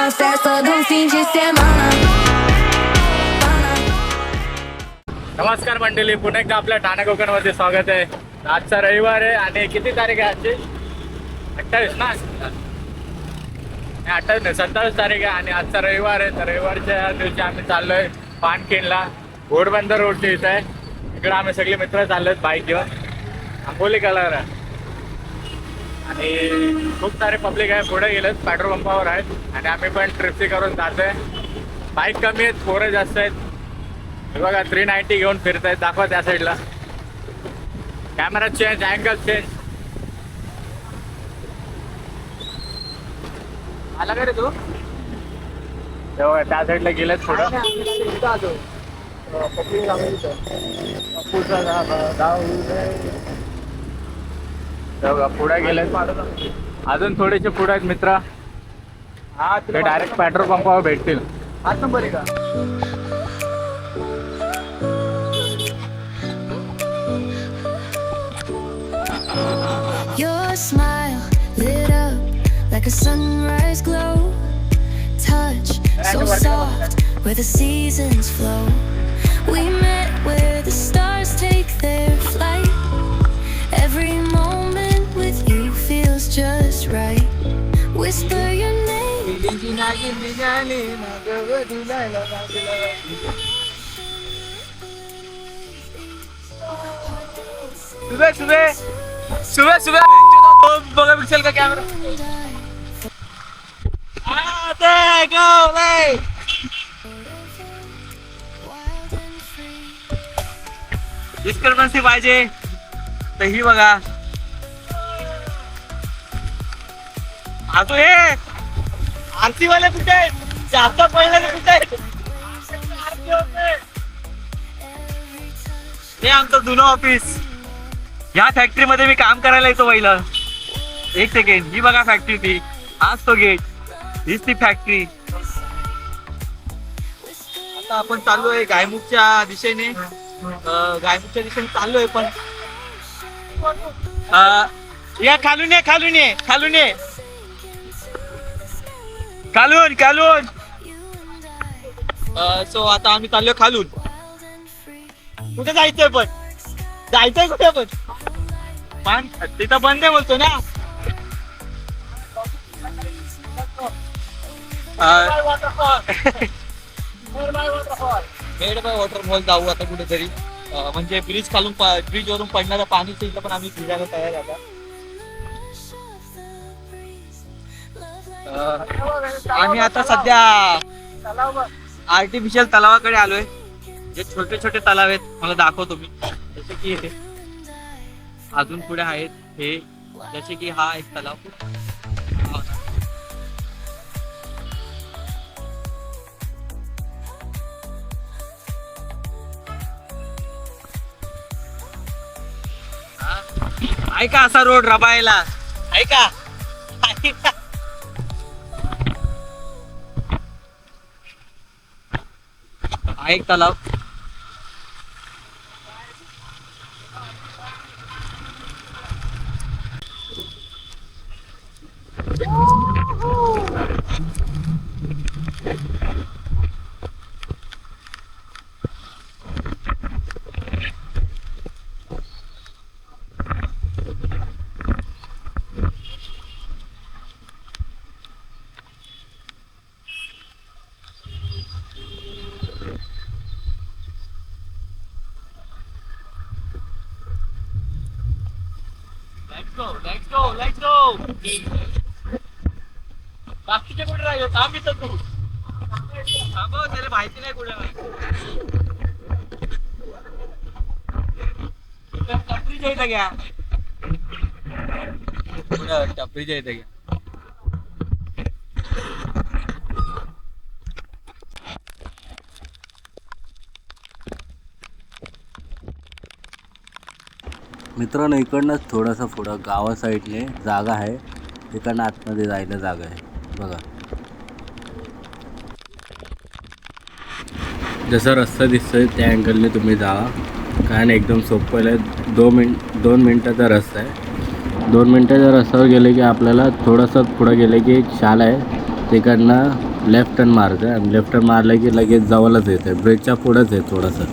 mais festa do um fim de semana. नमस्कार मंडळी पुन्हा एकदा आपल्या ठाणे कोकणमध्ये स्वागत आहे. आजचा रविवार आहे आणि किती तारीख आहे आजची? अठ्ठावीस ना? अठ्ठावीस नाही सत्तावीस तारीख आहे आणि आजचा रविवार आहे. तर रविवारच्या दिवशी आम्ही चाललोय पानखिंडला घोडबंदर रोडच्या इथं. आहे इकडे आम्ही सगळे मित्र चाललोय बाईक घेऊन. आंबोली कलर आहे. आणि खूप सारे पब्लिक आहे. पुढे गेलेत. पेट्रोल पंपावर आहेत. आणि आम्ही पण ट्रिपसी करून जातोय. बाईक कमी आहेत. पोरं जास्त आहेत. हे बघा थ्री नाईन्टी घेऊन फिरतायत. दाखवा त्या साईडला कॅमेरा चेंज अँगल चेंज आला का रे तू? हे बघा त्या साईडला गेलेत पुढं. हे बघा पुढे गेलेत अजून थोडेसे पुढे आहेत मित्र ते डायरेक्ट पेट्रोल पंपावर भेटतील हाच नंबर आहे का Your smile lit up like a sunrise glow. Touch so soft where the seasons flow. We met where the stars take their flight. Every just right. Whisper your name. सुबह सुबह सुबह सुबह बघा पिक्सल का camera Wild and free. Disturbance पाहिजे तर ही बघा अजून हे. आरतीवाले कुठे आहेत? आता पहिले कुठे आहेत? हे आमचं जुनं ऑफिस या फॅक्टरी मध्ये मी काम करायला येतो पहिलं. एक सेकंड ही बघा फॅक्टरी ती. आज तो गेट हीच ती फॅक्टरी आता आपण चाललोय गायमुखच्या दिशेने. गायमुखच्या दिशेने चाललोय पण. या खालून ये खालून ये खालून ये. खालून खालून. सो आता आम्ही चाललो खालून. कुठे जायचंय पण? जायचंय कुठे पण? पण तिथं बंद आहे बोलतो ना. मेड बाय वॉटरफॉल जाऊ आता कुठेतरी. म्हणजे ब्रिज खालून ब्रिज वरून पडणाऱ्या पाणीच्या इथं पण आम्ही फिरायला तयार आहे आता. आम्ही आता सध्या आर्टिफिशियल तलावाकडे आलोय. जे छोटे छोटे तलाव आहेत मला दाखवतो मी. जसे की अजून पुढे आहेत हे. जसे की हा एक तलाव. ऐका असा रोड रबायला ऐका. एक तलाव. बाकीचे कुठे राहिले? थांब इथं तू. थांब हो, त्याला माहिती नाही कुठे टपरीच्या इथं घ्या. टपरीच्या इथं घ्या. मित्रांनो इकडनंच थोडंसं पुढं गावा साईडने जागा आहे. तिकडनं आतमध्ये जायला जागा आहे. बघा. जसा रस्ता दिसतोय त्या अँगलने तुम्ही जा कारण एकदम सोपं आहे. दोन मिन दोन मिनटाचा रस्ता आहे. दोन मिनटाच्या रस्त्यावर गेले की आपल्याला थोडंसं पुढं गेले की एक शाला आहे. तिकडनं लेफ्ट टर्न मारतं आहे लेफ्ट टर्न मारलं की लगेच जवळच येतं ब्रेकच्या पुढंच आहे थोडंसं.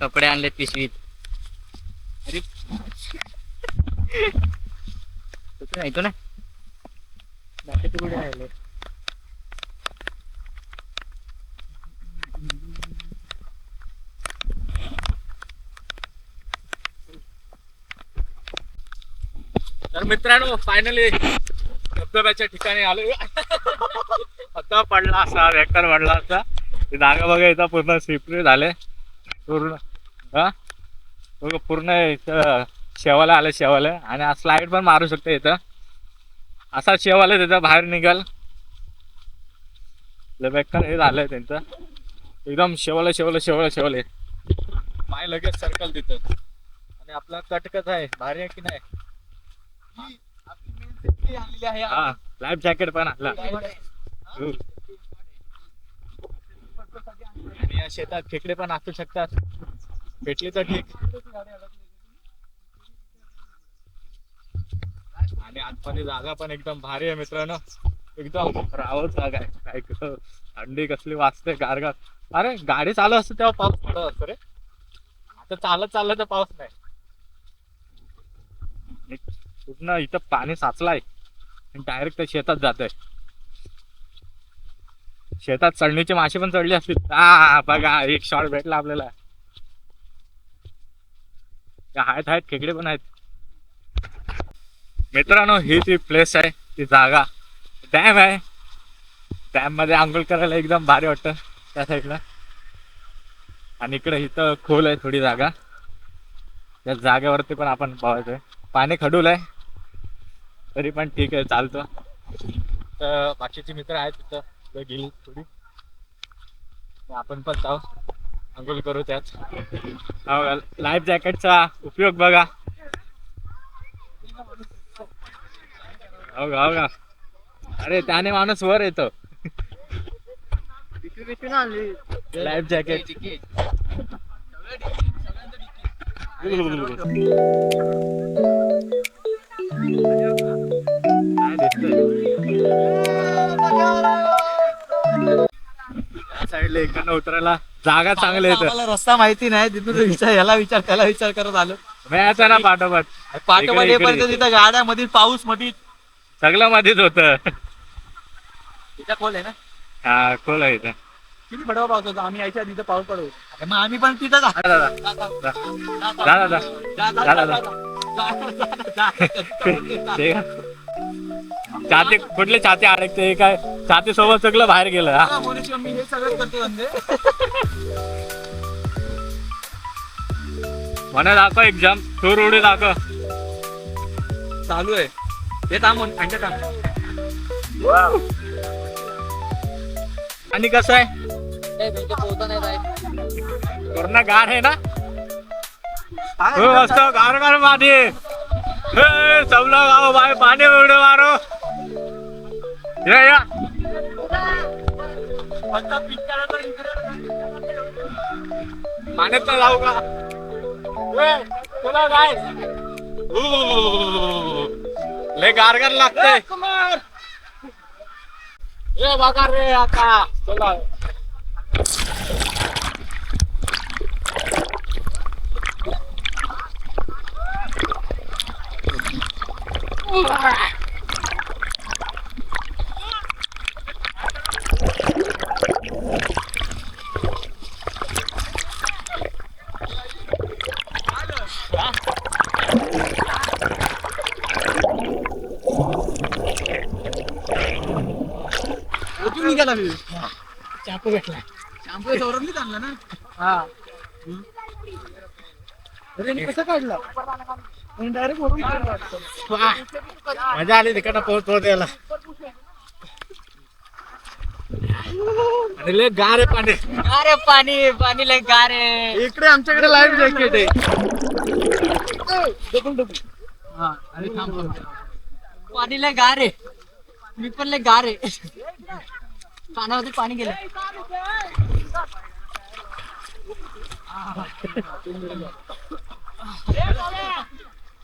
कपडे आणले पिशवीत. अरे. कुठे ऐकू ना? बाकी कुठे राहिले. मित्रांनो फायनली धबधब्याच्या ठिकाणी आलो. आता पडला असा रेकर पडला असा. जागा बघा इथं पूर्ण सिपरी झाले. पूर्ण हा? बघा पूर्ण इथं शेवाला आलं शेवाला. आणि स्लाईड पण मारू शकते इथं. असा शेवाला तिथं बाहेर निघाल. बेकार हे झालंय त्यांचं. एकदम शेवाला शेवाला शेवाला शेवले. माय लगेच सर्कल तिथं. आणि आपला कटकच आहे? भारी आहे की नाही? हा लाईफ जॅकेट पण आणला. आणि या शेतात खेकडे पण असू शकतात. भेटली तर ठीक. आणि आतमध्ये जागा पण एकदम भारी आहे मित्रांनो. एकदम रावत जागा आहे. काय थंडी कसली वाजते गारगार. अरे गाडी चालू असते तेव्हा पाऊस पडत असतो रे. आता चालत चाललं तर पाऊस नाही. पूर्ण इथं पाणी साचलाय. डायरेक्ट शेतात जात आहे शेतात चढणीचे मासे पण चढले असतील. हा बघा एक शॉट भेटला आपल्याला. आहेत आहेत खेकडे पण आहेत. मित्रांनो ही ती प्लेस आहे ती जागा डॅम आहे. डॅममध्ये आंघोळ करायला एकदम भारी वाटतं त्या साईडला आणि इकडे इथं खोल आहे थोडी जागा. त्या जागेवरती पण आपण पाहायचंय. पाणी खडूल आहे. तरी पण ठीक आहे चालतं. तर बाकीचे मित्र आहेत तिथं. तिथं गेली थोडी. आपण पण जाऊ. अंघोळ करू त्यात. लाईफ जॅकेटचा उपयोग बघा. हो का हो का? अरे त्याने माणूस वर येतो. लाईफ जॅकेट साईडला इकडनं उतरायला जागा चांगली रस्ता माहिती नाही तिथून विचार याला विचार त्याला विचार करत आलो. मिळायचं ना पाठोपाठ. पाठोपाठ येईपर्यंत. तिथं गाड्या मधील पाऊस मधील सगळं मध्येच होतं. तिथं खोल आहे ना? हा खोल आहे इथं. किती पडवा पाऊस होता? आम्ही यायच्या तिथं पाऊस अरे मग आम्ही पण तिथं जा. जा, जा, जा, जा. जा. जा, जा, जा, जा. जा, जा, जा, जा, जा. जा, जा, जा, जा. ते छाती कुठले छाती अडकते हे काय छाती सोबत सगळं बाहेर गेलं हा हा, मनुष्य मी हे सगळं करतो म्हणजे म्हणा दाखव एक जम सूर उडी दाखव चालू आहे हे थांबून आणखी थांब आणि कसं आहे पूर्ण गार आहे ना मस्त गार गार पाणी हे, गाव बाय पाणी एवढे मारो या या. पाण्यात तर लावू का? तुला काय हो, हो, हो, लय गारगार लागते ए बघा रे आता. चला. निघाला मी. चाकू भेटला शॅम्पू सौरभनीच आणला ना? हा. मजा आली तिकडनं पोहोच पोहोच यायला. आणि लय गार आहे पाणी. अरे पाणी पाणी लय गार. आहे इकडे आमच्याकडे लाईव्ह जॅकेट आहे. पाणी लय गार. आहे मी पण लय गार. आहे कानावरती पाणी गेलं.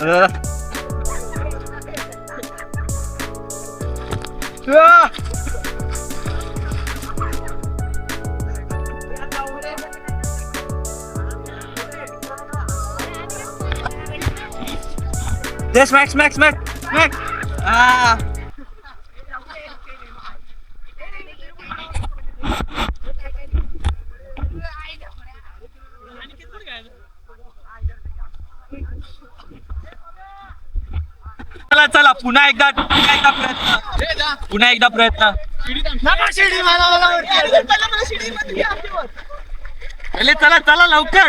ओल्या उचलला का कपडा बाप. झाली दिसला तर पाहिजे बेंचो हा सेफ्टी फर्स्ट गोविंदा आला रे हागला अ. आ. Dê smack, smack, smack, smack. Ah. चला चला पुन्हा एकदा पुन्हा एकदा प्रयत्न. पुन्हा एकदा प्रयत्न. पहिले चला चला लवकर.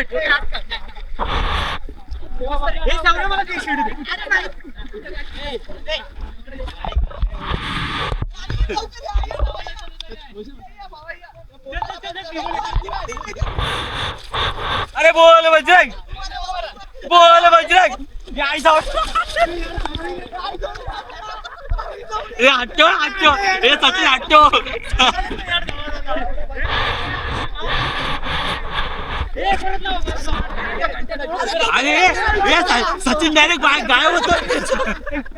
अरे बोल बजरंग. बोल बजरंग. मी आई जाऊ. ए हटो हटो ए सचिन हटो अरे ए सचिन डायरेक्ट गायब होतो.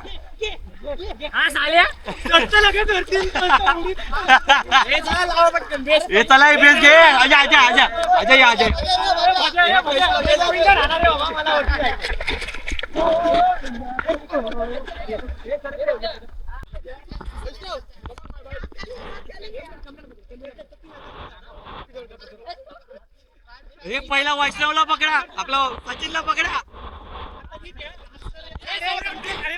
हे चला हे बेस घे अजय अजय अजय अजय या, अजय हे पहिला वैष्णवला पकडा आपला सचिनला पकडा हे अरे,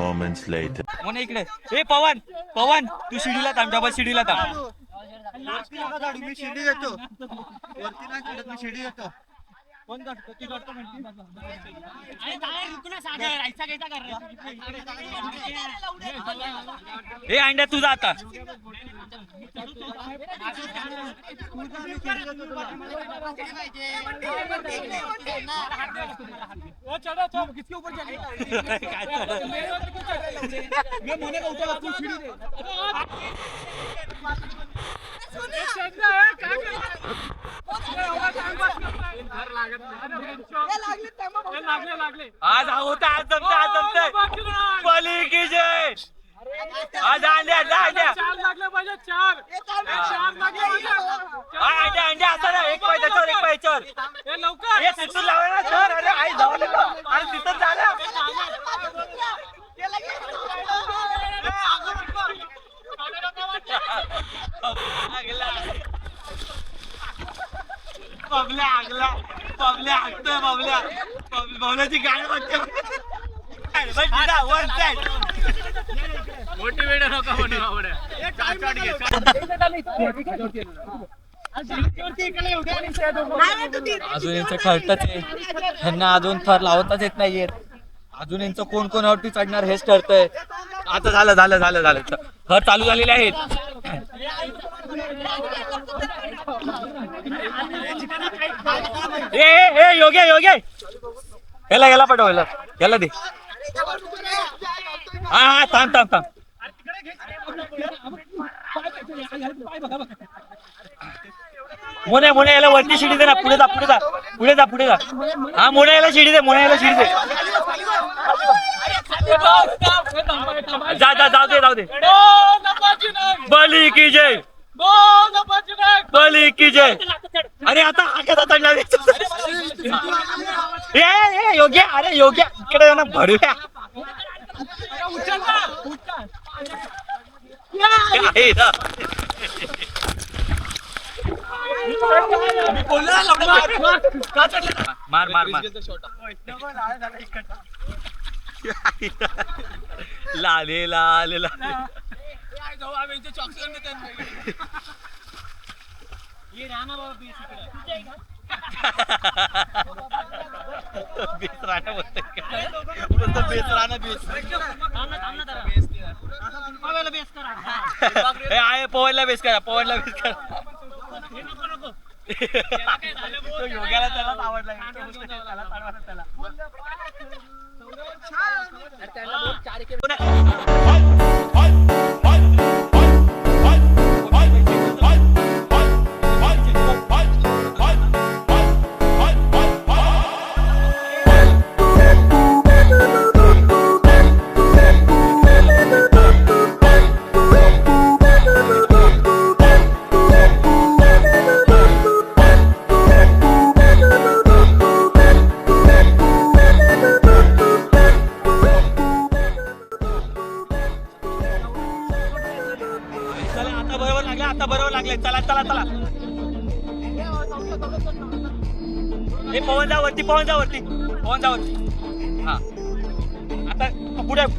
moments later. मोने इकडे. ए पवन पवन तू शिडीला थांब डबल शिडीला थांब. मी शिडी येतो वरती नाही चढत मी शिडी येतो हे अंड्या तुझा आता. किसके ऊपर मैं मोने का तू सीढ़ी दे. आज होता आज जमत आज जमत पली की जय. आज अंड्या अंड्या चार लागले पाहिजे चार चार लागले अंड्या अंड्या असं ना एक पाहिजे चोर एक पाहिजे चोर लवकर हे तिथून लावला चोर अरे आई जाऊ अरे तिथून झालं बबल्या हागतोय बबल्या बब- बबल्याची गाडी नका म्हणू आवडे अजून यांचं कळतच आहे ह्यांना अजून थर लावताच येत नाहीयेत अजून यांचं कोण कोण वरती चढणार हेच ठरतंय. आता झालं झालं झालं झालं. थर चालू झालेले आहेत. ए ए योगे योगे योग्य. याला याला पाठव याला. याला दे. हा हा थांब थांब थांब. मोने मोने याला वरती शिडी दे ना. पुढे जा पुढे जा. पुढे जा पुढे जा. हा मोने याला शिडी दे मोने याला शिडी दे. जा जा जाऊ दे जाऊ दे. बली की जय. बली की जय. अरे आता आकाशात आता ए ए योग्य अरे योग्य. इकडे ना भरूया. मार मार मार. लाले लाले लाले. बेस राणा बेस राणा आहे पवनला बेस करा पोवायला बेस करा आवडला त्याला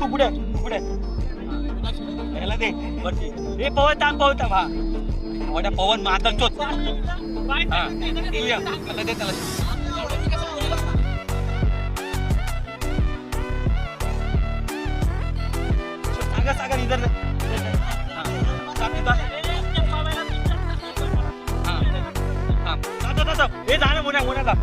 तू पुढे तू पुढे तू याला दे वरती हे पवन थांब पवन थांब हा मोठ्या पवन मातर चोच हा त्याला दे त्याला सागर सागर इधर दे. हा. थांब तिथं. हा. थांब. जा, जा, जा, जा. हे जा ना मोठ्या मुन्या जा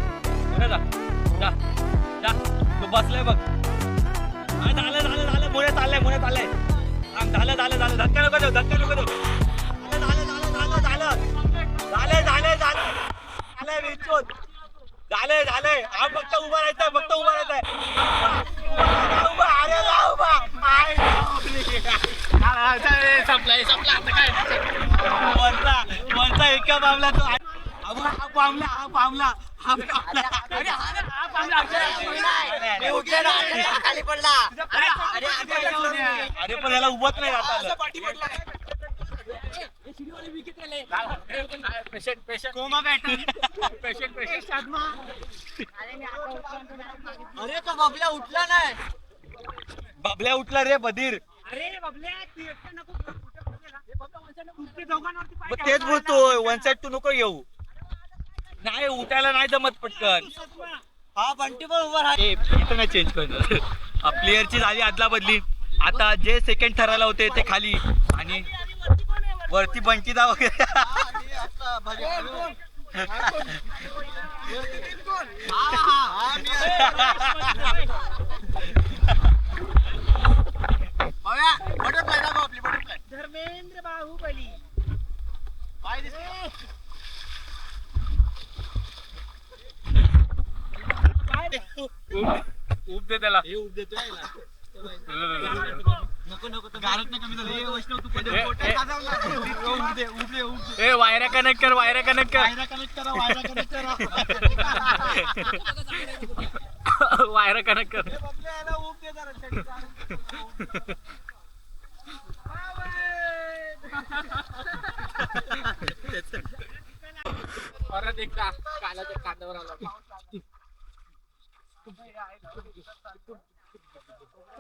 उभत नाही आता आलं. Patient patient patient. पेशंट अरे तो बबल्या उठला नाही. बाबल्या उठला रे बधीर. मग तेच बोलतोय वन साइड तू नको येऊ नाही उठायला नाही जमत पटकन. हा बंटी पण उभा राहा. ए, इथं नाही चेंज करणार. प्लेअरची झाली आदला बदली. आता जे सेकंड ठरायला होते ते खाली. आणि वरती बंटीदा वगैरे. धर्मेंद्र बाहुबली भजे- हा, हा, दे त्याला. ए, वायरा वायऱ्या कनेक्ट कर वायऱ्या कनेक्ट कर वायरा connect करा, वायरा करा. कनेक्ट कर परत एकदा कानाच्या कांद्यावर आला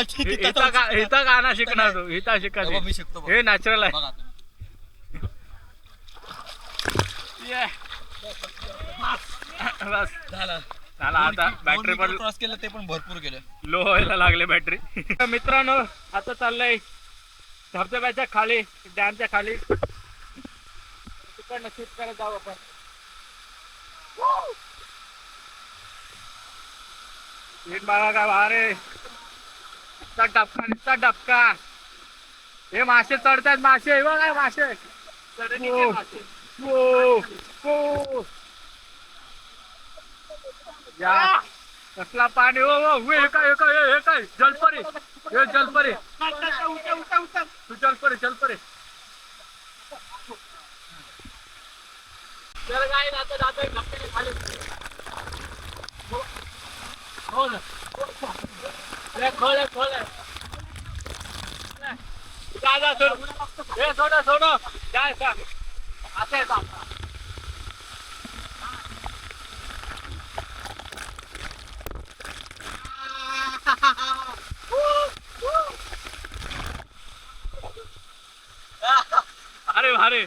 गा- इथं गाणं शिकणार तू इथं शिकायचं मी शिकतो बघ. हे नॅचरल आहे. बघा तुम्ही. Yeah. बस. झालं. झाला आता. बॅटरी पण क्रॉस केलं ते पण भरपूर केलं लो व्हायला लागले बॅटरी मित्रांनो आता चाललंय धबधब्याच्या खाली डॅमच्या खाली. तिकडनं शूट करत जाऊ आपण. नीट बघा काय भारे नुसता डबका नुसता डबका. हे मासे चढतायत मासे हे बघा मासे. ओ, ओ, ओ. या. कसला पाणी ओ ओ हे काय हे काय हे काय? जलपरी. हे जलपरी. तू जलपरी जलपरी. हो. हो ना. ले खोले खोले जा जा सोड हे सोड सोड जा जा असं आहे का अरे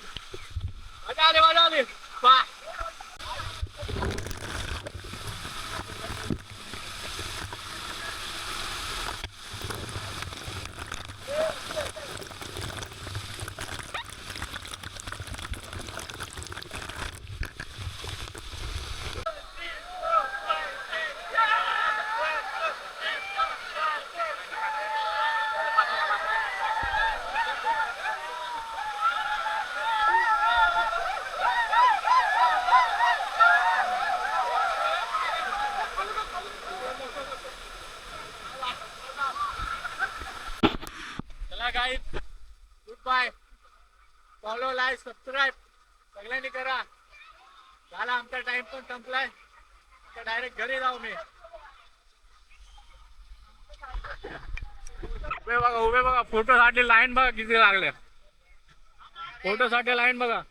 चला guys good bye follow like subscribe सगळ्यांनी करा. झाला आमचा टाइम पण संपलाय. तर डायरेक्ट घरी जाऊ मी. उभे बघा उभे बघा. फोटो साठी लाईन बघा किती लागल्या फोटो साठी लाईन बघा.